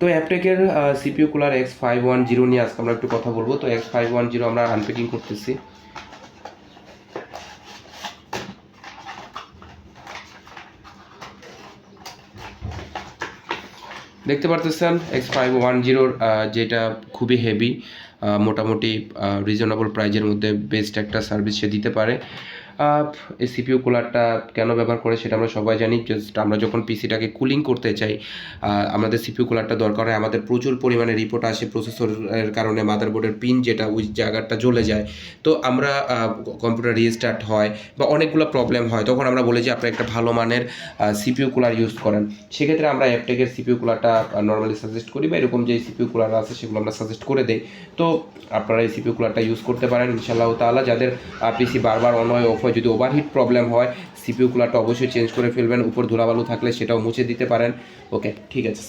তো অ্যাপটেকের CPU cooler X five one zero নিয়ে আজকে আমরা একটু কথা বলব। তো এক্স ফাইভ ওয়ান জিরো আমরা আনপ্যাকিং করতেছি। দেখতে পারতেছেন এক্স ফাইভ ওয়ান জিরোর যেটা খুবই হেভি মোটামুটি রিজনেবল প্রাইজের মধ্যে বেস্ট একটা সার্ভিস সে দিতে পারে। এই সিপিউ কুলারটা কেন ব্যবহার করে সেটা আমরা সবাই জানি। জাস্ট আমরা যখন পিসিটাকে কুলিং করতে চাই আমাদের সিপিউ কুলারটা দরকার হয়। আমাদের প্রচুর পরিমাণে রিপোর্ট আসে প্রসেসরের কারণে মাদারবোর্ডের পিন যেটা ওই জায়গাটা জ্বলে যায়। তো আমরা কম্পিউটার রিস্টার্ট হয় বা অনেকগুলো প্রবলেম হয়। তখন আমরা বলি যে আপনি একটা ভালো মানের সিপিউ কুলার ইউজ করেন। সেক্ষেত্রে আমরা অ্যাপটেকের সিপিউ কুলারটা নর্মালি সাজেস্ট করি বা এরকম যে সিপিউ কুলার আছে সেগুলো আমরা সাজেস্ট করে দেই। তো আপনারা এই সিপিউ কুলারটা ইউজ করতে পারেন। ইনশাআল্লাহ তাআলা যাদের পিসি বারবার অন হয় অফ হয় যদি ওভারহিট প্রবলেম হয় সিপিউকুলারটা অবশ্যই চেঞ্জ করে ফেলবেন, উপর ধুলাবালু থাকলে সেটাও মুছে দিতে পারেন। ওকে ঠিক আছে।